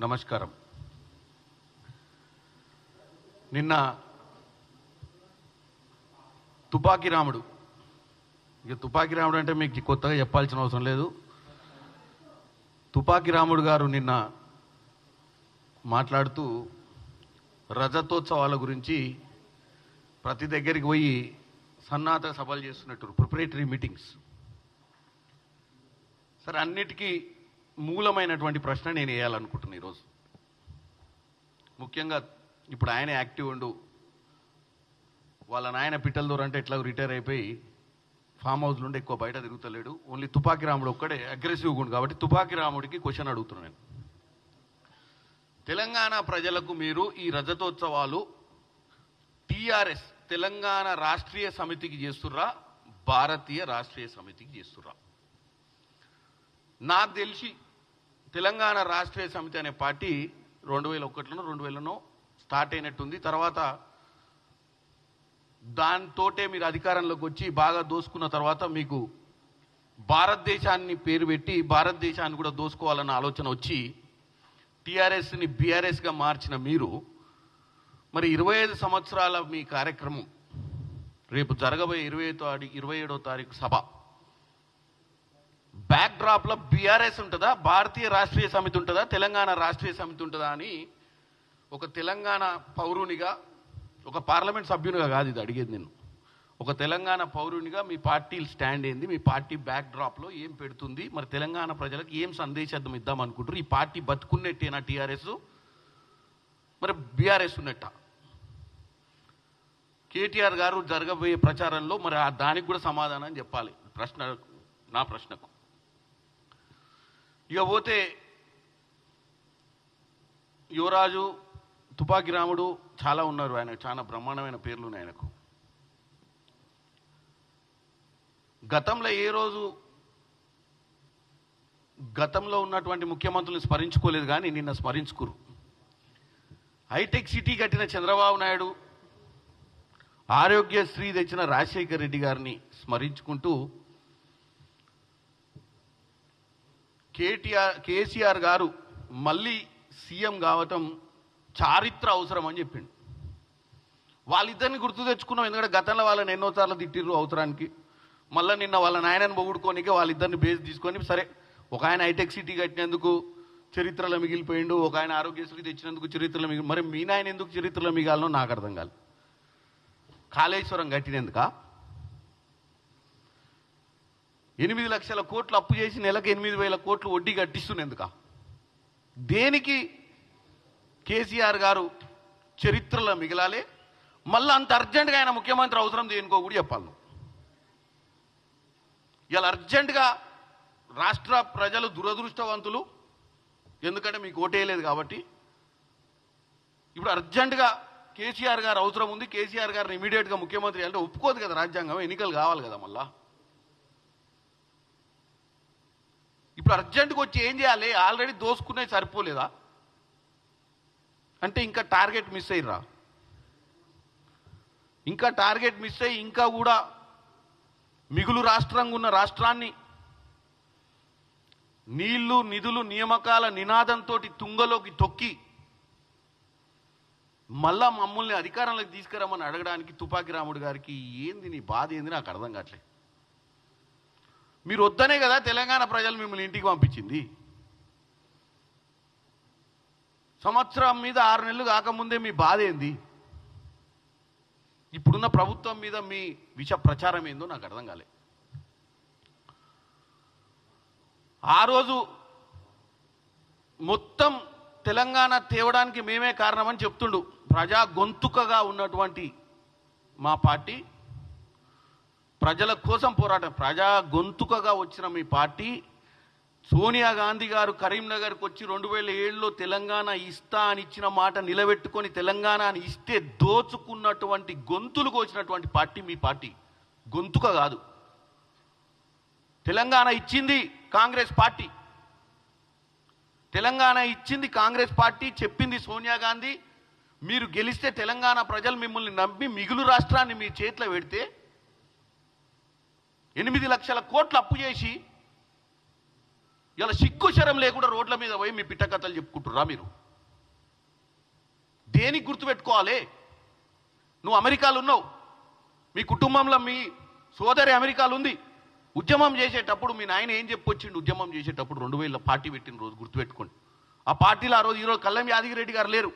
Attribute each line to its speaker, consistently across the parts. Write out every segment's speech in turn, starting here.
Speaker 1: నమస్కారం. నిన్న తుపాకీ రాముడు ఇక తుపాకీ రాముడు అంటే మీకు కొత్తగా చెప్పాల్సిన అవసరం లేదు. తుపాకీ రాముడు గారు నిన్న మాట్లాడుతూ రజతోత్సవాల గురించి ప్రతి దగ్గరికి పోయి సన్నాహక సభలు చేస్తున్నట్టు ప్రిపరేటరీ మీటింగ్స్. సరే అన్నిటికీ మూలమైనటువంటి ప్రశ్న నేను వేయాలనుకుంటున్నాను ఈరోజు. ముఖ్యంగా ఇప్పుడు ఆయన యాక్టివ్ ఉండు వాళ్ళ నాయన పిట్టల దూరం అంటే ఎట్లా రిటైర్ అయిపోయి ఫామ్ హౌస్ నుండి ఎక్కువ బయట తిరుగుతలేడు. ఓన్లీ తుపాకీ రాముడు ఒక్కడే అగ్రెసివ్గా ఉండు కాబట్టి తుపాకీ రాముడికి క్వశ్చన్ అడుగుతున్నాను నేను. తెలంగాణ ప్రజలకు మీరు ఈ రజతోత్సవాలు టీఆర్ఎస్ తెలంగాణ రాష్ట్రీయ సమితికి చేస్తుర్రా? భారతీయ రాష్ట్రీయ సమితికి చేస్తుర్రా? నాకు తెలిసి తెలంగాణ రాష్ట్రీయ సమితి అనే పార్టీ రెండు వేల ఒకటిలోనో రెండు వేలనో స్టార్ట్ అయినట్టుంది. తర్వాత దాంతోటే మీరు అధికారంలోకి వచ్చి బాగా దోసుకున్న తర్వాత మీకు భారతదేశాన్ని పేరు పెట్టి భారతదేశాన్ని కూడా దోసుకోవాలన్న ఆలోచన వచ్చి టీఆర్ఎస్ని బీఆర్ఎస్గా మార్చిన మీరు మరి ఇరవై ఐదు సంవత్సరాల మీ కార్యక్రమం రేపు జరగబోయే ఇరవై తారీఖు ఇరవై ఏడో తారీఖు సభ. బ్యాక్ డ్రాప్లో బీఆర్ఎస్ ఉంటుందా? భారతీయ రాష్ట్రీయ సమితి ఉంటుందా? తెలంగాణ రాష్ట్రీయ సమితి ఉంటుందా అని ఒక తెలంగాణ పౌరునిగా ఒక పార్లమెంట్ సభ్యునిగా కాదు ఇది అడిగేది నేను. ఒక తెలంగాణ పౌరునిగా మీ పార్టీ స్టాండ్ ఏంది? మీ పార్టీ బ్యాక్ డ్రాప్లో ఏం పెడుతుంది? మరి తెలంగాణ ప్రజలకు ఏం సందేశార్థం ఇద్దాం అనుకుంటారు ఈ పార్టీ బతుకున్నట్టేనా టీఆర్ఎస్ మరి బీఆర్ఎస్ ఉన్నట్ట. కేటీఆర్ గారు జరగబోయే ప్రచారంలో మరి దానికి కూడా సమాధానం చెప్పాలి. ప్రశ్న నా ప్రశ్నకు. ఇక పోతే యువరాజు తుపాకి రాముడు చాలా ఉన్నారు ఆయన. చాలా బ్రహ్మాండమైన పేర్లు ఉన్నాయి ఆయనకు. గతంలో ఏ రోజు గతంలో ఉన్నటువంటి ముఖ్యమంత్రులను స్మరించుకోలేదు కానీ నిన్న స్మరించుకురు. హైటెక్ సిటీ కట్టిన చంద్రబాబు నాయుడు ఆరోగ్యశ్రీ తెచ్చిన రాజశేఖర్ రెడ్డి గారిని స్మరించుకుంటూ కేటీఆర్ కేసీఆర్ గారు మళ్ళీ సీఎం కావటం చారిత్ర అవసరం అని చెప్పిండు. వాళ్ళిద్దరిని గుర్తు తెచ్చుకున్నాం. ఎందుకంటే గతంలో వాళ్ళని ఎన్నోసార్లు తిట్టిర్రు అవసరానికి. మళ్ళీ నిన్న వాళ్ళ నాయనని పొగుడుకోనికే వాళ్ళిద్దరిని బేస్ తీసుకొని సరే ఒక ఆయన హైటెక్ సిటీ కట్టినందుకు చరిత్రలో మిగిలిపోయిండు ఒక ఆయన ఆరోగ్యశ్రీ తెచ్చినందుకు చరిత్రలో మిగిలి మరి మీ నాయన ఎందుకు చరిత్రలో మిగాలనో నాకు అర్థం కాదు కాళేశ్వరం కట్టినందుక? ఎనిమిది లక్షల కోట్లు అప్పు చేసి నెలకు ఎనిమిది వేల కోట్లు వడ్డీ కట్టిస్తున్నందుక. దేనికి కేసీఆర్ గారు చరిత్రలో మిగిలాలి? మళ్ళీ అంత అర్జెంటుగా ఆయన ముఖ్యమంత్రి అవసరం దేనికో కూడా చెప్పాలి ఇలా అర్జెంటుగా రాష్ట్ర ప్రజలు దురదృష్టవంతులు. ఎందుకంటే మీకు ఓటేయలేదు కాబట్టి. ఇప్పుడు అర్జెంటుగా కేసీఆర్ గారు అవసరం ఉంది. కేసీఆర్ గారిని ఇమీడియట్గా ముఖ్యమంత్రి అంటే ఒప్పుకోదు కదా రాజ్యాంగం. ఎన్నికలు కావాలి కదా మళ్ళీ. ఇప్పుడు అర్జెంటుగా వచ్చి ఏం చేయాలి? ఆల్రెడీ దోసుకునే సరిపోలేదా? అంటే ఇంకా టార్గెట్ మిస్ అయ్యిరా ఇంకా టార్గెట్ మిస్ అయ్యి ఇంకా కూడా మిగులు రాష్ట్రంగా ఉన్న రాష్ట్రాన్ని నీళ్ళు నిధులు నియామకాల నినాదంతో తుంగలోకి తొక్కి మళ్ళా మమ్మల్ని అధికారంలోకి తీసుకురమ్మని అడగడానికి తుపాకి రాముడు గారికి ఏంది నీ బాధ? ఏంది? నాకు అర్థం కావట్లేదు. మీరు వద్దనే కదా తెలంగాణ ప్రజలు మిమ్మల్ని ఇంటికి పంపించింది. సంవత్సరం మీద ఆరు నెలలు కాకముందే మీ బాధ ఏంది? ఇప్పుడున్న ప్రభుత్వం మీద మీ విష ప్రచారం ఏందో నాకు అర్థం కాలే. ఆ రోజు మొత్తం తెలంగాణ తేవడానికి మేమే కారణమని చెప్తుండు. ప్రజా గొంతుకగా ఉన్నటువంటి మా పార్టీ ప్రజల కోసం పోరాటం. ప్రజా గొంతుకగా వచ్చిన మీ పార్టీ సోనియా గాంధీ గారు కరీంనగర్కి వచ్చి రెండు వేల ఏడులో తెలంగాణ ఇస్తా అని ఇచ్చిన మాట నిలబెట్టుకొని తెలంగాణని ఇస్తే దోచుకున్నటువంటి గొంతులు కోసినటువంటి పార్టీ మీ పార్టీ. గొంతుక కాదు. తెలంగాణ ఇచ్చింది కాంగ్రెస్ పార్టీ. తెలంగాణ ఇచ్చింది కాంగ్రెస్ పార్టీ చెప్పింది సోనియా గాంధీ. మీరు గెలిస్తే తెలంగాణ ప్రజలు మిమ్మల్ని నమ్మి మిగులు రాష్ట్రాన్ని మీ చేతిలో పెడితే ఎనిమిది లక్షల కోట్లు అప్పు చేసి ఇలా సిగ్గు శరం లేకుండా రోడ్ల మీద పోయి మీ పిట్ట కథలు చెప్పుకుంటుర్రా మీరు? దేనికి గుర్తుపెట్టుకోవాలి? నువ్వు అమెరికాలు ఉన్నావు. మీ కుటుంబంలో మీ సోదరి అమెరికాలు ఉంది. ఉద్యమం చేసేటప్పుడు మీ నాయన ఏం చెప్పొచ్చిండు? ఉద్యమం చేసేటప్పుడు రెండు వేల పార్టీ పెట్టిన రోజు గుర్తుపెట్టుకోండి. ఆ పార్టీలో ఆ రోజు ఈరోజు కల్లం యాదగిరెడ్డి గారు లేరు.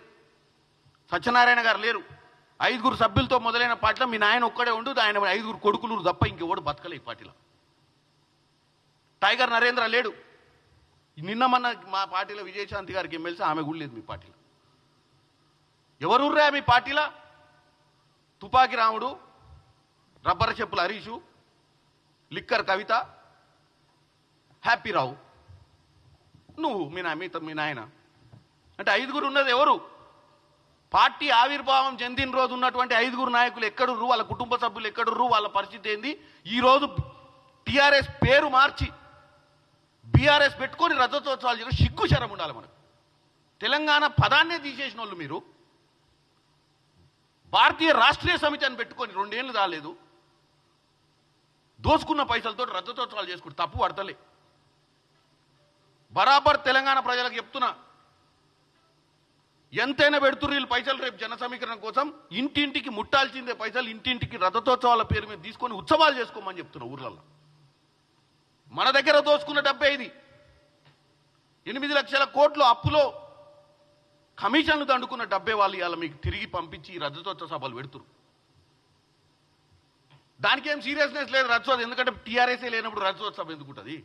Speaker 1: సత్యనారాయణ గారు లేరు. ఐదుగురు సభ్యులతో మొదలైన పార్టీలో మీ నాయన ఒక్కడే ఉండు ఆయన ఐదుగురు కొడుకులు తప్ప ఇంకెవడు బతకలే ఈ పార్టీలో. టైగర్ నరేంద్ర లేడు. నిన్న మన మా పార్టీలో విజయశాంతి గారికి ఎమ్మెల్సీ ఆమె కూడా లేదు మీ పార్టీలో. ఎవరుర్రా మీ పార్టీలో? తుపాకి రాముడు రబ్బర్ చెప్పుల హరీషు లిక్కర్ కవిత హ్యాపీ రావు. నువ్వు మీ నా మీ- మీ నాయన. అంటే ఐదుగురు ఉన్నది ఎవరు? పార్టీ ఆవిర్భావం చెందిన రోజు ఉన్నటువంటి ఐదుగురు నాయకులు ఎక్కడుర్రు వాళ్ళ కుటుంబ సభ్యులు ఎక్కడుర్రు వాళ్ళ పరిస్థితి ఏంది? ఈ రోజు టిఆర్ఎస్ పేరు మార్చి బీఆర్ఎస్ పెట్టుకొని రజతోత్సవాలు చేయడం సిగ్గు శరం ఉండాలి మనకు. తెలంగాణ పదాన్నే తీసేసిన వాళ్ళు మీరు. భారతీయ రాష్ట్రీయ సమితి అని పెట్టుకొని రెండేళ్ళు రాలేదు దోసుకున్న పైసలతో రద్దతోత్సవాలు చేసుకుంటారు తప్పు పడతలే. బరాబర్ తెలంగాణ ప్రజలకు చెప్తున్నా ఎంతైనా పెడుతుర్రు వీళ్ళు పైసలు రేపు జన సమీకరణ కోసం. ఇంటింటికి ముట్టాల్సిందే పైసలు ఇంటింటికి రథతోత్సవాల పేరు మీద తీసుకొని ఉత్సవాలు చేసుకోమని చెప్తున్నా ఊర్లలో మన దగ్గర దోసుకున్న డబ్బే ఇది. ఎనిమిది లక్షల కోట్లు అప్పులో కమిషన్లు దండుకున్న డబ్బే వాళ్ళు ఇవాళ మీకు తిరిగి పంపించి రథతోత్సవ సభలు పెడుతురు దానికి ఏం సీరియస్నెస్ లేదు రథోత్సవం ఎందుకంటే టీఆర్ఎస్ఏ లేనప్పుడు రథోత్సవం ఎందుకుంటుంది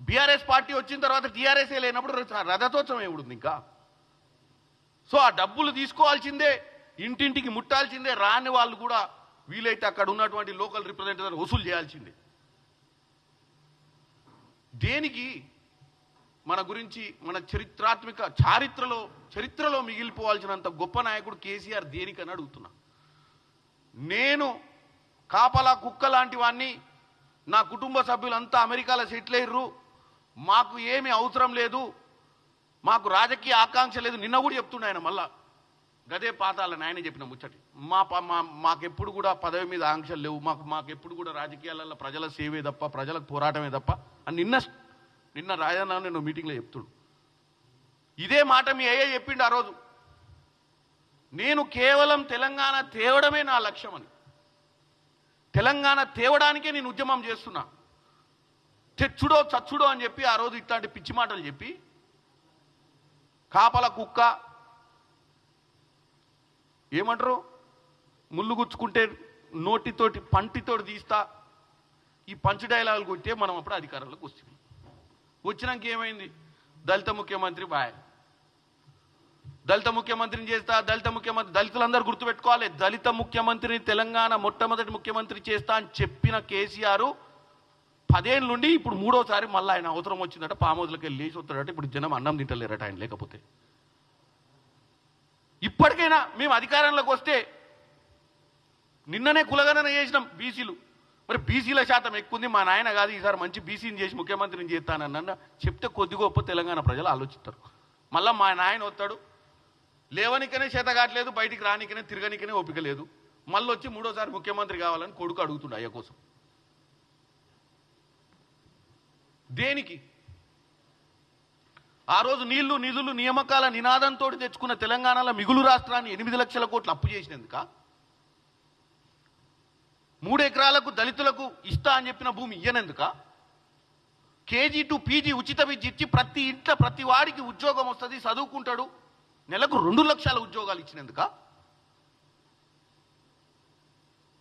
Speaker 1: బీఆర్ఎస్ పార్టీ వచ్చిన తర్వాత టీఆర్ఎస్ఏ లేనప్పుడు రథతోత్సవం రథోత్సవం ఏముంది ఇంకా? సో ఆ డబ్బులు తీసుకోవాల్సిందే ఇంటింటికి ముట్టాల్సిందే రాని వాళ్ళు కూడా వీలైతే అక్కడ ఉన్నటువంటి లోకల్ రిప్రజెంటేటివ్ వసూలు చేయాల్సిందే. దేనికి మన గురించి మన చరిత్రాత్మక చారిత్రలో చరిత్రలో మిగిలిపోవాల్సినంత గొప్ప నాయకుడు కేసీఆర్ దేనికని అడుగుతున్నా? నేను కాపలా కుక్క లాంటి వాడిని నా కుటుంబ సభ్యులంతా అమెరికాలో సెటిల్ అయ్యారు మాకు ఏమి అవసరం లేదు. మాకు రాజకీయ ఆకాంక్ష లేదు. నిన్న కూడా చెప్తుండే ఆయన మళ్ళా. గదే పాతాలని ఆయన చెప్పిన ముచ్చటి. మా ప- మా మాకెప్పుడు కూడా పదవి మీద ఆంక్షలు లేవు. మాకు మాకెప్పుడు కూడా రాజకీయాలలో ప్రజల సేవే తప్ప ప్రజలకు పోరాటమే తప్ప అని నిన్న నిన్న రాజన్న నేను మీటింగ్లో చెప్తుడు. ఇదే మాట మీ అయ్యే చెప్పిండు ఆ రోజు. నేను కేవలం తెలంగాణ తేవడమే నా లక్ష్యం అని తెలంగాణ తేవడానికే నేను ఉద్యమం చేస్తున్నా. తెచ్చుడో చచ్చుడో అని చెప్పి ఆ రోజు ఇట్లాంటి పిచ్చి మాటలు చెప్పి కాపల కుక్క ఏమంటారు? ముళ్ళు గుచ్చుకుంటే నోటితోటి పంటితోటి తీస్తా ఈ పంచ్ డైలాగులు కొట్టే మనం అప్పుడు అధికారంలోకి వస్తుంది వచ్చినాక ఏమైంది? దళిత ముఖ్యమంత్రి బాయ్. దళిత ముఖ్యమంత్రిని చేస్తా దళిత ముఖ్యమంత్రి దళితులందరూ గుర్తుపెట్టుకోవాలి. దళిత ముఖ్యమంత్రిని తెలంగాణ మొట్టమొదటి ముఖ్యమంత్రి చేస్తా అని చెప్పిన కేసీఆర్ పదేళ్ళ నుండి ఇప్పుడు మూడోసారి మళ్ళీ ఆయన అవసరం వచ్చిందట పామోదులకి వెళ్ళి లేచి వస్తాడట ఇప్పుడు జనం అన్నం తింటలేరట ఆయన లేకపోతే. ఇప్పటికైనా మేము అధికారంలోకి వస్తే నిన్ననే కులగణన చేసినాం బీసీలు. మరి బీసీల శాతం ఎక్కువ ఉంది మా నాయన కాదు ఈసారి మంచి బీసీని చేసి ముఖ్యమంత్రిని చేస్తానన్న చెప్తే కొద్ది గొప్ప తెలంగాణ ప్రజలు ఆలోచిస్తారు. మళ్ళీ మా నాయన వస్తాడు లేవనికనే చేత కావట్లేదు బయటికి రానికనే తిరగనికనే ఓపిక లేదు. మళ్ళీ వచ్చి మూడోసారి ముఖ్యమంత్రి కావాలని కొడుకు అడుగుతుండే అయ్య కోసం. దేనికి? ఆ రోజు నీళ్ళు నిధులు నియామకాల నినాదంతో తెచ్చుకున్న తెలంగాణలో మిగులు రాష్ట్రాన్ని ఎనిమిది లక్షల కోట్లు అప్పు చేసినందుక? మూడు ఎకరాలకు దళితులకు ఇస్తా అని చెప్పిన భూమి ఇయ్యనందుక? కేజీ టు పీజీ ఉచిత విద్య ఇచ్చి ప్రతి ఇంట్లో ప్రతి వాడికి ఉద్యోగం వస్తుంది చదువుకుంటాడు నెలకు రెండు లక్షల ఉద్యోగాలు ఇచ్చినందుక?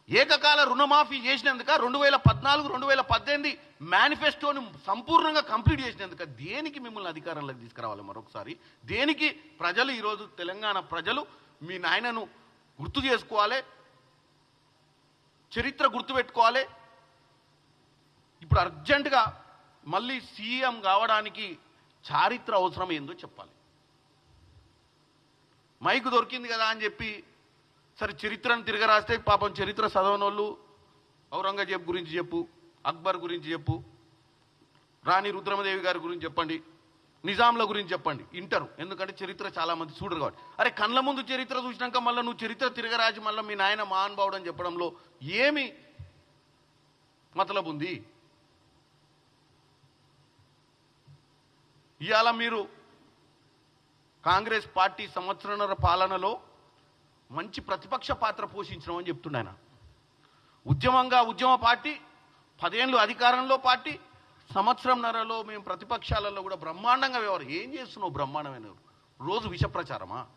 Speaker 1: ఏకకాల రుణమాఫీ చేసినందుక రెండు వేల పద్నాలుగు రెండు వేల పద్దెనిమిది మేనిఫెస్టోని సంపూర్ణంగా కంప్లీట్ చేసినందుకు దేనికి మిమ్మల్ని అధికారంలోకి తీసుకురావాలి మరొకసారి? దేనికి ప్రజలు ఈరోజు తెలంగాణ ప్రజలు మీ నాయనను గుర్తు చేసుకోవాలి? చరిత్ర గుర్తుపెట్టుకోవాలి ఇప్పుడు అర్జెంటుగా మళ్ళీ సీఎం కావడానికి చారిత్ర అవసరం ఏందో చెప్పాలి. మైకు దొరికింది కదా అని చెప్పి సరే చరిత్రను తిరగరాస్తే పాపం చరిత్ర చదవనోళ్ళు ఔరంగజేబ్ గురించి చెప్పు. అక్బర్ గురించి చెప్పు. రాణి రుద్రమదేవి గారి గురించి చెప్పండి. నిజాంల గురించి చెప్పండి. ఇంటరు. ఎందుకంటే చరిత్ర చాలా మంది చూడరు కాబట్టి. అరే కళ్ళ ముందు చరిత్ర చూసినాక మళ్ళీ నువ్వు చరిత్ర తిరగరాజు మళ్ళీ మీ నాయన మహానుభావుడు అని చెప్పడంలో ఏమి మతలబు ఉంది? ఇవాళ మీరు కాంగ్రెస్ పార్టీ సంవత్సరన్నర పాలనలో మంచి ప్రతిపక్ష పాత్ర పోషించడం అని చెప్తున్నాయన ఉద్యమంగా ఉద్యమ పార్టీ పదేళ్ళు అధికారంలో పార్టీ సంవత్సరంన్నరలో మేము ప్రతిపక్షాలలో కూడా బ్రహ్మాండంగా వ్యవహారం. ఏం చేస్తున్నావు బ్రహ్మాండమైన రోజు విష ప్రచారమా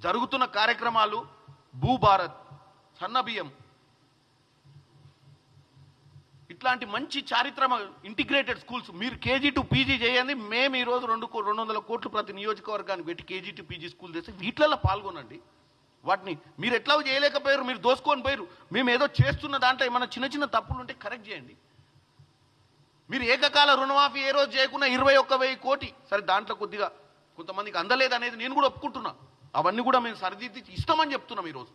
Speaker 1: జరుగుతున్న కార్యక్రమాలు భూభారత్ సన్నబియ్యం. ఇట్లాంటి మంచి చారిత్రమ ఇంటిగ్రేటెడ్ స్కూల్స్ మీరు కేజీ టు పీజీ చేయండి. మేము ఈరోజు రెండు కో- రెండు వందల కోట్లు ప్రతి నియోజకవర్గానికి పెట్టి కేజీ టు పీజీ స్కూల్ చేస్తే వీటిలలో పాల్గొనండి. వాటిని మీరు ఎట్లా చేయలేకపోయారు మీరు దోసుకొని పోయారు. మేము ఏదో చేస్తున్న దాంట్లో ఏమైనా చిన్న చిన్న తప్పులు ఉంటే కరెక్ట్ చేయండి. మీరు ఏకకాల రుణమాఫీ ఏ రోజు చేయకుండా ఇరవై ఒక్క వెయ్యి కోటి సరే దాంట్లో కొద్దిగా కొంతమందికి అందలేదు అనేది నేను కూడా ఒప్పుకుంటున్నా. అవన్నీ కూడా మేము సరిదిద్ది ఇష్టమని చెప్తున్నాం ఈరోజు.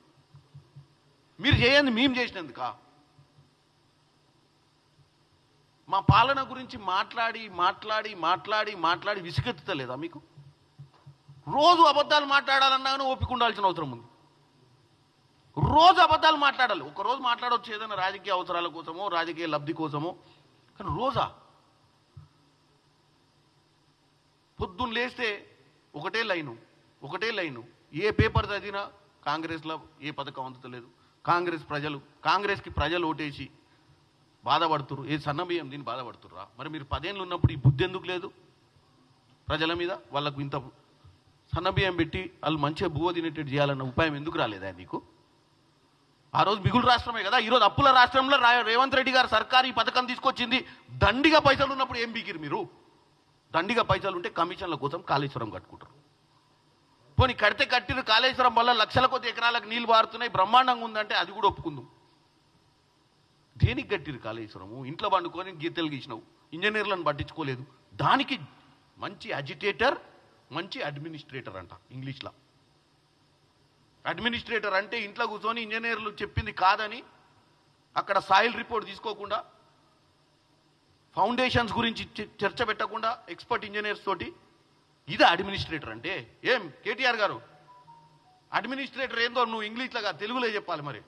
Speaker 1: మీరు చేయండి మేము చేసినందుకా? మా పాలన గురించి మాట్లాడి మాట్లాడి మాట్లాడి మాట్లాడి విసుగెత్తుతలేదా మీకు? రోజు అబద్ధాలు మాట్లాడాలన్నా కానీ ఓపిక ఉండాల్సిన అవసరం ఉంది. రోజు అబద్ధాలు మాట్లాడాలి. ఒక రోజు మాట్లాడవచ్చు ఏదైనా రాజకీయ అవసరాల కోసమో రాజకీయ లబ్ధి కోసమో. కానీ రోజా? పొద్దున్న లేస్తే ఒకటే లైను ఒకటే లైను. ఏ పేపర్ చదివినా కాంగ్రెస్లో ఏ పథకం అందుతలేదు. కాంగ్రెస్ ప్రజలు కాంగ్రెస్కి ప్రజలు ఓటేసి బాధపడుతురు. ఏ సన్నబియ్యం దీన్ని బాధపడుతుర్రా? మరి మీరు పదేళ్ళు ఉన్నప్పుడు ఈ బుద్ధి ఎందుకు లేదు? ప్రజల మీద వాళ్ళకు ఇంత సన్నబియ్యం పెట్టి వాళ్ళు మంచిగా బువ్వ తినేటట్టు చేయాలన్న ఉపాయం ఎందుకు రాలేదా నీకు? ఆ రోజు మిగులు రాష్ట్రమే కదా? ఈరోజు అప్పుల రాష్ట్రంలో రా- రేవంత్ రెడ్డి గారు సర్కారు ఈ పథకం తీసుకొచ్చింది. దండిగా పైసలు ఉన్నప్పుడు ఏం బీకిరు మీరు? దండిగా పైసలు ఉంటే కమిషన్ల కోసం కాళేశ్వరం కట్టుకుంటారు. పోనీ కడితే కట్టిన కాళేశ్వరం వల్ల లక్షల కొద్ది ఎకరాలకు నీళ్ళు పారుతున్నాయి బ్రహ్మాండంగా ఉందంటే అది కూడా ఒప్పుకుందాం. దేనికి కట్టిరు కాళేశ్వరము? ఇంట్లో పండుకొని గీతలు గీసినావు. ఇంజనీర్లను పట్టించుకోలేదు. దానికి మంచి అజిటేటర్ మంచి అడ్మినిస్ట్రేటర్ అంట ఇంగ్లీష్లో. అడ్మినిస్ట్రేటర్ అంటే ఇంట్లో కూర్చొని ఇంజనీర్లు చెప్పింది కాదని అక్కడ సాయిల్ రిపోర్ట్ తీసుకోకుండా ఫౌండేషన్స్ గురించి చర్చ పెట్టకుండా ఎక్స్పర్ట్ ఇంజనీర్స్ తోటి ఇదే అడ్మినిస్ట్రేటర్ అంటే. ఏం? కేటీఆర్ గారు అడ్మినిస్ట్రేటర్ ఏందో నువ్వు ఇంగ్లీష్లో తెలుగులో చెప్పాలి మరి.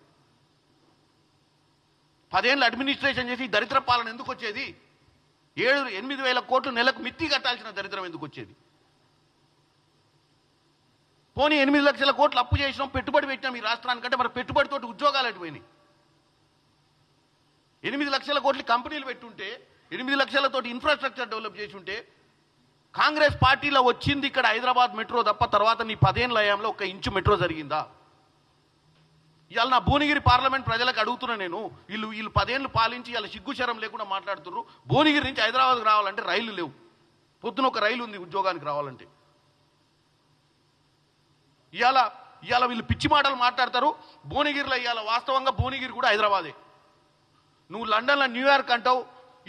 Speaker 1: పదేళ్ళు అడ్మినిస్ట్రేషన్ చేసి దరిద్ర పాలన ఎందుకు వచ్చేది? ఏడు ఎనిమిది వేల కోట్లు నెలకు మిత్తి కట్టాల్సిన దరిద్రం ఎందుకు వచ్చేది? పోనీ ఎనిమిది లక్షల కోట్లు అప్పు చేసినాం పెట్టుబడి పెట్టినాం ఈ రాష్ట్రానికంటే మరి పెట్టుబడితోటి ఉద్యోగాలు అటుపోయినాయి ఎనిమిది లక్షల కోట్లు కంపెనీలు పెట్టుంటే ఎనిమిది లక్షలతో ఇన్ఫ్రాస్ట్రక్చర్ డెవలప్ చేసి ఉంటే కాంగ్రెస్ పార్టీలో వచ్చింది ఇక్కడ హైదరాబాద్ మెట్రో తప్ప తర్వాత నీ పదేళ్ళ హయాంలో ఒక ఇంచు మెట్రో జరిగిందా? ఇవాళ నా భువనగిరి పార్లమెంట్ ప్రజలకు అడుగుతున్నా నేను వీళ్ళు వీళ్ళు పదేళ్ళు పాలించి ఇవాళ సిగ్గుచరం లేకుండా మాట్లాడుతున్నారు. భువనగిరి నుంచి హైదరాబాద్కి రావాలంటే రైలు లేవు. పొద్దున ఒక రైలు ఉంది ఉద్యోగానికి రావాలంటే. ఇవాళ ఇవాళ వీళ్ళు పిచ్చి మాటలు మాట్లాడతారు. భువనగిరిలో ఇవాళ వాస్తవంగా భువనగిరి కూడా హైదరాబాదే. నువ్వు లండన్లో న్యూయార్క్ అంటావు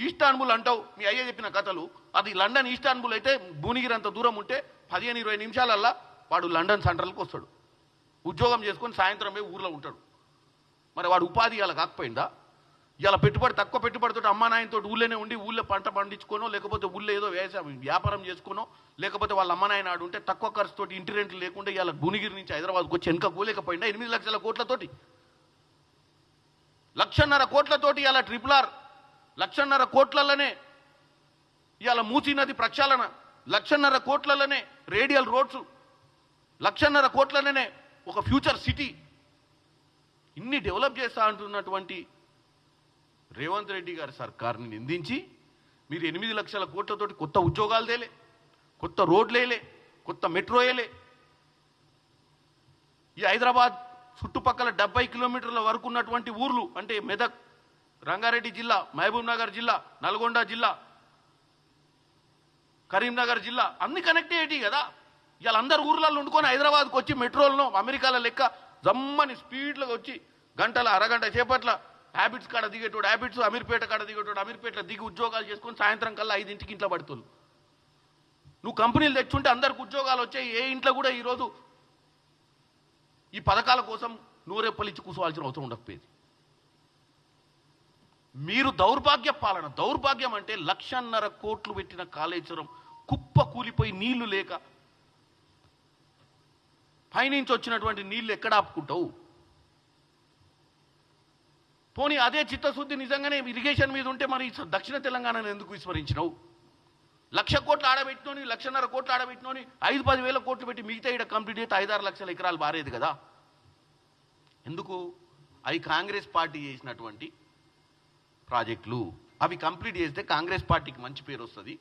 Speaker 1: ఈస్టాన్బుల్ అంటావు మీ అయ్య చెప్పిన కథలు. అది లండన్ ఈస్టాన్బుల్ అయితే భువనగిరి అంత దూరం ఉంటే పదిహేను ఇరవై నిమిషాలల్లా వాడు లండన్ సెంట్రల్కి వస్తాడు. ఉద్యోగం చేసుకొని సాయంత్రం పోయి ఊర్లో ఉంటాడు. మరి వాడు ఉపాధి అలా కాకపోయిందా? ఇలా పెట్టుబడి తక్కువ పెట్టుబడితో అమ్మా నాయనతో ఊళ్ళోనే ఉండి ఊళ్ళో పంట పండించుకోనో లేకపోతే ఊళ్ళో ఏదో వ్యవసాయం వ్యాపారం చేసుకోనో లేకపోతే వాళ్ళ అమ్మ నాయన ఆడు ఉంటే తక్కువ ఖర్చుతో ఇంటి రెంట్లు లేకుండా ఇలా భువనగిరి నుంచి హైదరాబాద్కి వచ్చి వెనుక కూలేకపోయిందా? ఎనిమిది లక్షల కోట్లతోటి. లక్షన్నర కోట్లతోటి ఇలా ట్రిపుల్ ఆర్. లక్షన్నర కోట్లలోనే ఇవాళ మూసీ నది ప్రక్షాళన. లక్షన్నర కోట్లలోనే రేడియల్ రోడ్స్. లక్షన్నర కోట్లలోనే ఒక ఫ్యూచర్ సిటీ. ఇన్ని డెవలప్ చేస్తా అంటున్నటువంటి రేవంత్ రెడ్డి గారి సర్కార్ని నిందించి మీరు ఎనిమిది లక్షల కోట్లతోటి కొత్త ఉద్యోగాలు తేలే కొత్త రోడ్లేలే కొత్త మెట్రో వేయలే. ఈ హైదరాబాద్ చుట్టుపక్కల డెబ్బై కిలోమీటర్ల వరకు ఉన్నటువంటి ఊర్లు అంటే మెదక్ రంగారెడ్డి జిల్లా మహబూబ్ నగర్ జిల్లా నల్గొండ జిల్లా కరీంనగర్ జిల్లా అన్ని కనెక్ట్ అయ్యేటి కదా. ఇవాళ అందరు ఊర్లలో వండుకొని హైదరాబాద్కి వచ్చి మెట్రోలను అమెరికాలో లెక్క జమ్మని స్పీడ్లో వచ్చి గంటల అరగంట సేపట్ల హ్యాబిట్స్ కాడ దిగేటోడు హ్యాబిట్స్ అమీర్పేట కాడ దిగేటోడు అమీర్పేటలో దిగి ఉద్యోగాలు చేసుకొని సాయంత్రం కల్లా ఐదింటికి ఇంట్లో పడుతుంది నువ్వు కంపెనీలు తెచ్చుంటే అందరికి ఉద్యోగాలు వచ్చాయి ఏ ఇంట్లో కూడా ఈరోజు ఈ పథకాల కోసం నూరెప్పలిచ్చి కూర్చోవాల్సిన అవసరం ఉండకపోయేది. మీరు దౌర్భాగ్య పాలన దౌర్భాగ్యం అంటే లక్షన్నర కోట్లు పెట్టిన కాళేశ్వరం కుప్ప కూలిపోయి నీళ్ళు లేక పైనుంచి వచ్చినటువంటి నీళ్ళు ఎక్కడ ఆపుకుంటావు? పోనీ అదే చిత్తశుద్ధి నిజంగానే ఇరిగేషన్ మీద ఉంటే మరి దక్షిణ తెలంగాణను ఎందుకు విస్మరించినావు? లక్ష కోట్లు ఆడబెట్టినోని లక్షన్నర కోట్లు ఆడబెట్టినోని ఐదు పది వేల కోట్లు పెట్టి మిగతా ఇక్కడ కంప్లీట్ అయితే ఐదారు లక్షల ఎకరాలు బారేది కదా? ఎందుకు? అవి కాంగ్రెస్ పార్టీ చేసినటువంటి ప్రాజెక్టులు. అవి కంప్లీట్ చేస్తే కాంగ్రెస్ పార్టీకి మంచి పేరు వస్తుంది.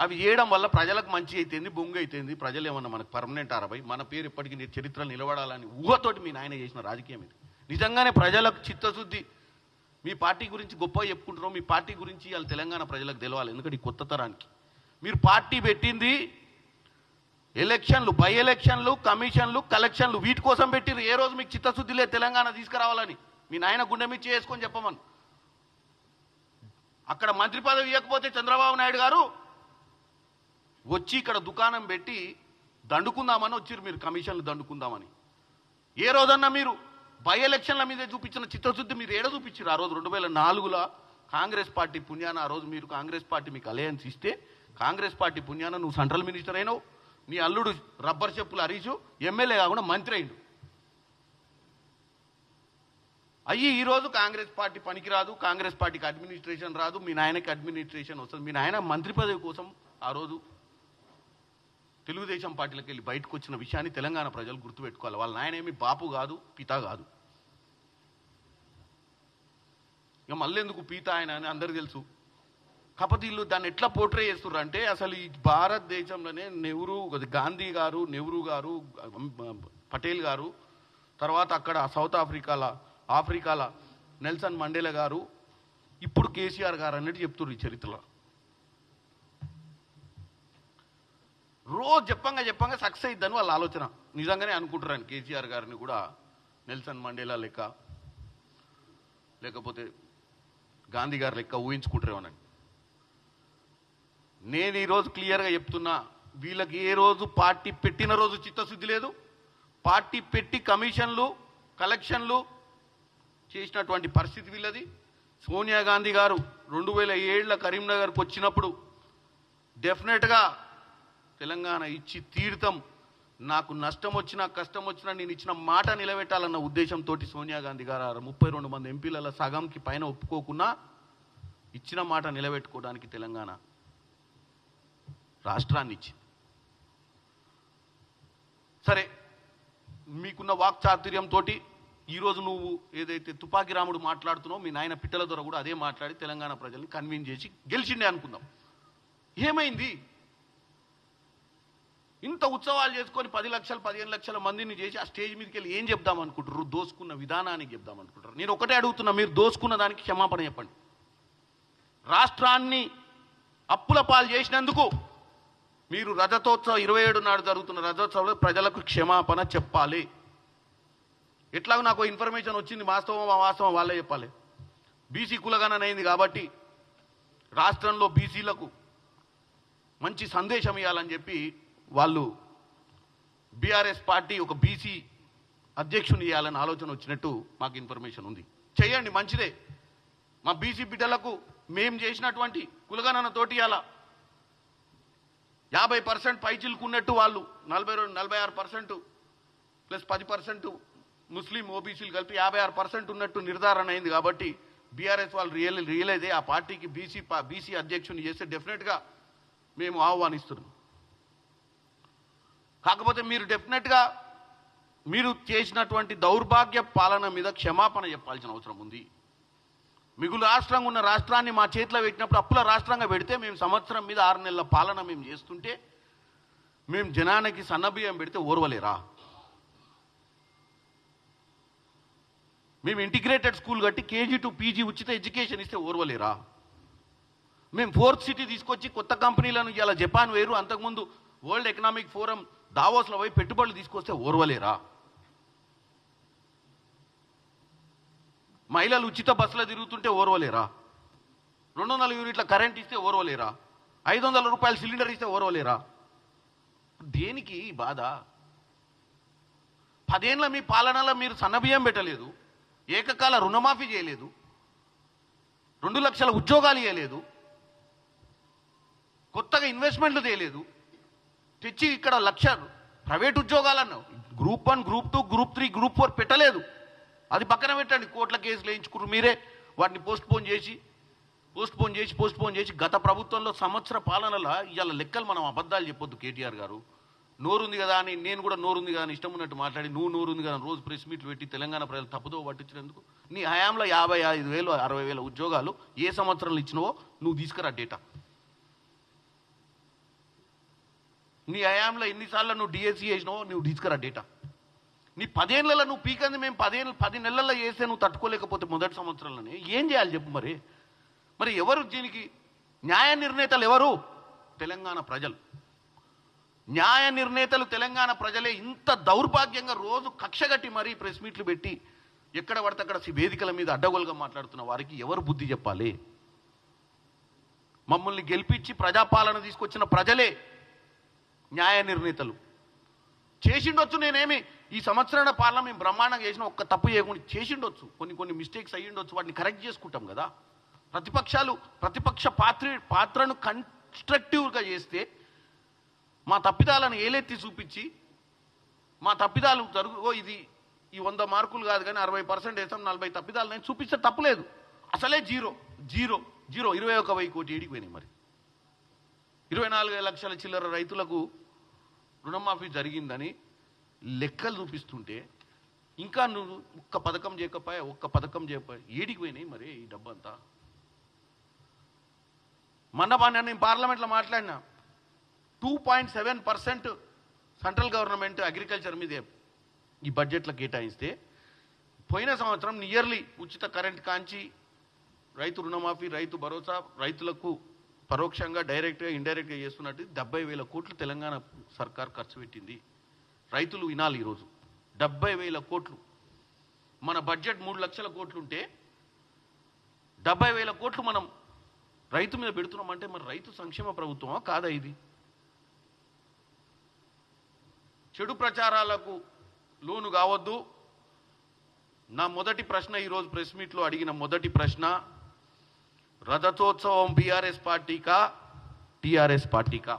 Speaker 1: అవి చేయడం వల్ల ప్రజలకు మంచి అయితేంది బొంగు అయితేంది. ప్రజలు ఏమన్నా మనకు పర్మనెంట్ అరవై మన పేరు ఎప్పటికీ నీ చరిత్ర నిలబడాలని ఊహతోటి మీ నాయన చేసిన రాజకీయం ఇది. నిజంగానే ప్రజలకు చిత్తశుద్ధి. మీ పార్టీ గురించి గొప్పగా చెప్పుకుంటున్నాం మీ పార్టీ గురించి వాళ్ళ తెలంగాణ ప్రజలకు తెలవాలి ఎందుకంటే ఈ కొత్త తరానికి. మీరు పార్టీ పెట్టింది ఎలక్షన్లు బై ఎలక్షన్లు కమిషన్లు కలెక్షన్లు వీటి కోసం పెట్టిరు ఏ రోజు మీకు చిత్తశుద్ధి లేదు తెలంగాణ తీసుకురావాలని? మీ నాయన గుండె మీద చేసుకొని చెప్పమని. అక్కడ మంత్రి పదవి ఇవ్వకపోతే చంద్రబాబు నాయుడు గారు వచ్చి ఇక్కడ దుకాణం పెట్టి దండుకుందామని వచ్చిరు మీరు కమిషన్లు దండుకుందామని. ఏ రోజన్నా మీరు బై ఎలక్షన్ల మీద చూపించిన చిత్తశుద్ధి మీరు ఏడ చూపించారు ఆ రోజు రెండు వేల నాలుగులో కాంగ్రెస్ పార్టీ పుణ్యాన ఆ రోజు మీరు కాంగ్రెస్ పార్టీ మీకు అలయన్స్ ఇస్తే కాంగ్రెస్ పార్టీ పుణ్యాన నువ్వు సెంట్రల్ మినిస్టర్ అయినావు. నీ అల్లుడు రబ్బర్ చెప్పులు హరీషు ఎమ్మెల్యే కాకుండా మంత్రి అయిండు. అయ్యి ఈరోజు కాంగ్రెస్ పార్టీ పనికిరాదు కాంగ్రెస్ పార్టీకి అడ్మినిస్ట్రేషన్ రాదు మీ నాయనకి అడ్మినిస్ట్రేషన్ వస్తుంది. మీ నాయన మంత్రి పదవి కోసం ఆ రోజు తెలుగుదేశం పార్టీలకు వెళ్ళి బయటకు వచ్చిన విషయాన్ని తెలంగాణ ప్రజలు గుర్తుపెట్టుకోవాలి. వాళ్ళ నాయన ఏమి బాపు కాదు పిత కాదు. ఇక మళ్ళెందుకు పీత ఆయన అని అందరు తెలుసు. కాకపోతే వీళ్ళు దాన్ని ఎట్లా పోర్ట్రే చేస్తున్నారు అంటే అసలు ఈ భారతదేశంలోనే నెహ్రూ గాంధీ గారు నెహ్రూ గారు పటేల్ గారు తర్వాత అక్కడ సౌత్ ఆఫ్రికాల ఆఫ్రికాల నెల్సన్ మండేలా గారు ఇప్పుడు కేసీఆర్ గారు అన్నట్టు చెప్తున్నారు ఈ చరిత్రలో. రోజు చెప్పంగా చెప్పంగా సక్సెస్ అయిద్దని వాళ్ళ ఆలోచన. నిజంగానే అనుకుంటారని కేసీఆర్ గారిని కూడా నెల్సన్ మండేలా లెక్క. లేకపోతే గాంధీ గారి లెక్క ఊహించుకుంటారేమోనని నేను ఈరోజు క్లియర్గా చెప్తున్నా వీళ్ళకి ఏ రోజు పార్టీ పెట్టిన రోజు చిత్తశుద్ధి లేదు. పార్టీ పెట్టి కమిషన్లు కలెక్షన్లు చేసినటువంటి పరిస్థితి వీళ్ళది. సోనియా గాంధీ గారు రెండు వేల ఏళ్ళ కరీంనగర్కి వచ్చినప్పుడు డెఫినెట్గా తెలంగాణ ఇచ్చి తీర్థం నాకు నష్టం వచ్చినా కష్టం వచ్చినా నేను ఇచ్చిన మాట నిలబెట్టాలన్న ఉద్దేశంతో సోనియా గాంధీ గారు ముప్పై రెండు మంది ఎంపీల సగంకి పైన ఒప్పుకోకున్నా ఇచ్చిన మాట నిలబెట్టుకోవడానికి తెలంగాణ రాష్ట్రాన్ని ఇచ్చింది. సరే మీకున్న వాక్చాతుర్యంతో ఈరోజు నువ్వు ఏదైతే తుపాకి రాముడు మాట్లాడుతున్నావు మీ నాయన పిట్టల ద్వారా కూడా అదే మాట్లాడి తెలంగాణ ప్రజల్ని కన్విన్స్ చేసి గెలిచిండే అనుకుందాం. ఏమైంది? ఇంత ఉత్సవాలు చేసుకొని పది లక్షలు పదిహేను లక్షల మందిని చేసి ఆ స్టేజ్ మీదకి వెళ్ళి ఏం చెప్దాం అనుకుంటారు దోసుకున్న విధానానికి చెప్దాం అనుకుంటారు నేను ఒకటే అడుగుతున్నా మీరు దోసుకున్న దానికి క్షమాపణ చెప్పండి. రాష్ట్రాన్ని అప్పుల పాలు చేసినందుకు మీరు రజతోత్సవం ఇరవై ఏడు నాడు జరుగుతున్న రజతోత్సవంలో ప్రజలకు క్షమాపణ చెప్పాలి. ఎట్లాగో నాకు ఇన్ఫర్మేషన్ వచ్చింది వాస్తవం వాస్తవం వాళ్ళే చెప్పాలి. బీసీ కులగణన అయింది కాబట్టి రాష్ట్రంలో బీసీలకు మంచి సందేశం ఇవ్వాలని చెప్పి వాళ్ళు బీఆర్ఎస్ పార్టీ ఒక బీసీ అధ్యక్షుని ఇవ్వాలని ఆలోచన వచ్చినట్టు మాకు ఇన్ఫర్మేషన్ ఉంది. చేయండి మంచిదే. మా బీసీ బిడ్డలకు మేము చేసినటువంటి కులగణనతోటి అలా యాభై పర్సెంట్ పైచిల్కున్నట్టు వాళ్ళు నలభై రెండు నలభై ఆరు పర్సెంట్ ప్లస్ పది పర్సెంట్ ముస్లిం ఓబీసీలు కలిపి యాభై ఆరు పర్సెంట్ ఉన్నట్టు నిర్ధారణ అయింది కాబట్టి బీఆర్ఎస్ వాళ్ళు రియల్ రియలైజ్ ఆ పార్టీకి బీసీ బీసీ అధ్యక్షుని చేస్తే డెఫినెట్గా మేము ఆహ్వానిస్తున్నాం. కాకపోతే మీరు డెఫినెట్గా మీరు చేసినటువంటి దౌర్భాగ్య పాలన మీద క్షమాపణ చెప్పాల్సిన అవసరం ఉంది. మిగులు రాష్ట్రంగా ఉన్న రాష్ట్రాన్ని మా చేతిలో పెట్టినప్పుడు అప్పుల రాష్ట్రంగా పెడితే మేము సంవత్సరం మీద ఆరు నెలల పాలన మేము చేస్తుంటే మేము జనానికి సన్నబియ్యం పెడితే ఓర్వలేరా? మేము ఇంటిగ్రేటెడ్ స్కూల్ కట్టి కేజీ టు పీజీ ఉచిత ఎడ్యుకేషన్ ఇస్తే ఓర్వలేరా? మేము ఫోర్త్ సిటీ తీసుకొచ్చి కొత్త కంపెనీలను ఇలా జపాన్ వేరు. అంతకుముందు వరల్డ్ ఎకనామిక్ ఫోరం దావోస్లో పోయి పెట్టుబడులు తీసుకొస్తే ఓర్వలేరా? మహిళలు ఉచిత బస్సులో తిరుగుతుంటే ఓర్వలేరా? రెండు వందల యూనిట్ల కరెంట్ ఇస్తే ఓర్వలేరా? ఐదు వందల రూపాయల సిలిండర్ ఇస్తే ఓర్వలేరా? దేనికి బాధ? పదేళ్ళ మీ పాలనలో మీరు సన్నబియ్యం పెట్టలేదు ఏకకాల రుణమాఫీ చేయలేదు రెండు లక్షల ఉద్యోగాలు ఇవ్వలేదు కొత్తగా ఇన్వెస్ట్మెంట్లు చేయలేదు తెచ్చి ఇక్కడ లక్ష ప్రైవేట్ ఉద్యోగాలు అన్నావు group one group two group three group four పెట్టలేదు. అది పక్కన పెట్టండి కోట్ల కేసులు వేయించుకున్నారు మీరే వాటిని పోస్ట్పోన్ చేసి పోస్ట్పోన్ చేసి పోస్ట్పోన్ చేసి గత ప్రభుత్వంలో సంవత్సర పాలనలో ఇవాళ లెక్కలు మనం అబద్ధాలు చెప్పొద్దు కేటీఆర్ గారు. నోరుంది కదా అని నేను కూడా నోరుంది కదా అని ఇష్టం ఉన్నట్టు మాట్లాడి నువ్వు నోరుంది కదా రోజు ప్రెస్ మీట్లు పెట్టి తెలంగాణ ప్రజలు తప్పుదో పట్టించినందుకు నీ హయాంలో యాభై ఐదు వేలు అరవై వేల ఉద్యోగాలు ఏ సంవత్సరంలో ఇచ్చినవో నువ్వు తీసుకురా డేటా. నీ అయాంలో ఎన్నిసార్లు నువ్వు డిఎస్సి చేసినావో నువ్వు తీసుకురా డేటా నీ పదేళ్ళలో నువ్వు పీకంది మేము పదేళ్ళు పది నెలల్లో చేస్తే నువ్వు తట్టుకోలేకపోతే మొదటి సంవత్సరంలోనే. ఏం చేయాలి చెప్పు మరి? మరి ఎవరు దీనికి న్యాయ నిర్ణేతలు ఎవరు? తెలంగాణ ప్రజలు. న్యాయ నిర్ణేతలు తెలంగాణ ప్రజలే ఇంత దౌర్భాగ్యంగా రోజు కక్షగట్టి మరీ ప్రెస్ మీట్లు పెట్టి ఎక్కడ పడితే అక్కడ వేదికల మీద అడ్డగోలుగా మాట్లాడుతున్న వారికి ఎవరు బుద్ధి చెప్పాలి? మమ్మల్ని గెలిపించి ప్రజాపాలన తీసుకొచ్చిన ప్రజలే న్యాయ నిర్ణేతలు. చేసిండొచ్చు నేనేమి ఈ సంవత్సరాల పాలన మేము బ్రహ్మాండంగా చేసిన ఒక్క తప్పు చేయకుండా చేసిండొచ్చు. కొన్ని కొన్ని మిస్టేక్స్ అయ్యిండొచ్చు వాటిని కరెక్ట్ చేసుకుంటాం కదా. ప్రతిపక్షాలు ప్రతిపక్ష పాత్ర పాత్రను కన్స్ట్రక్టివ్గా చేస్తే మా తప్పిదాలను ఏలెత్తి చూపించి మా తప్పిదాలు జరుగు ఇది ఈ వంద మార్కులు కాదు కానీ అరవై పర్సెంట్ వేసాం నలభై తప్పిదాలు నేను చూపిస్తే తప్పలేదు. అసలే జీరో జీరో జీరో ఇరవై ఒక వెయ్యి కోటి ఏడికి పోయినాయి మరి. ఇరవై నాలుగు లక్షల చిల్లర రైతులకు రుణమాఫీ జరిగిందని లెక్కలు చూపిస్తుంటే ఇంకా నువ్వు ఒక్క పథకం చేయకపోయా ఒక్క పథకం చేయకపోయా? ఏడికి పోయినాయి మరి ఈ డబ్బంతా? మన్నపాన్ని నేను పార్లమెంట్లో మాట్లాడినా two point seven percent central government agriculture మీద ఈ బడ్జెట్లో కేటాయిస్తే పోయిన సంవత్సరం నియర్లీ ఉచిత కరెంట్ కాంచి రైతు రుణమాఫీ రైతు భరోసా రైతులకు పరోక్షంగా డైరెక్ట్గా ఇండైరెక్ట్గా చేస్తున్నట్టు డెబ్బై వేల కోట్లు తెలంగాణ సర్కార్ ఖర్చు పెట్టింది. రైతులు వినాలి ఈరోజు. డెబ్బై వేల కోట్లు. మన బడ్జెట్ మూడు లక్షల కోట్లు ఉంటే డెబ్బై వేల కోట్లు మనం రైతు మీద పెడుతున్నామంటే మరి రైతు సంక్షేమ ప్రభుత్వమా? కాదా ఇది? చెడు ప్రచారాలకు లోను కావద్దు. నా మొదటి ప్రశ్న ఈరోజు ప్రెస్ మీట్లో అడిగిన మొదటి ప్రశ్న రథతోత్సవం బీఆర్ఎస్ పార్టీకా టీఆర్ఎస్ పార్టీకా.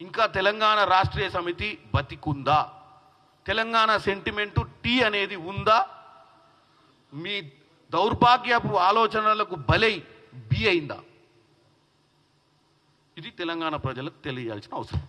Speaker 1: ఇంకా తెలంగాణ రాష్ట్రీయ సమితి బతికుందా? తెలంగాణ సెంటిమెంటు టీ అనేది ఉందా? మీ దౌర్భాగ్యపు ఆలోచనలకు బలై బి అయిందా? ఇది తెలంగాణ ప్రజలకు తెలియాల్సిన అవసరం.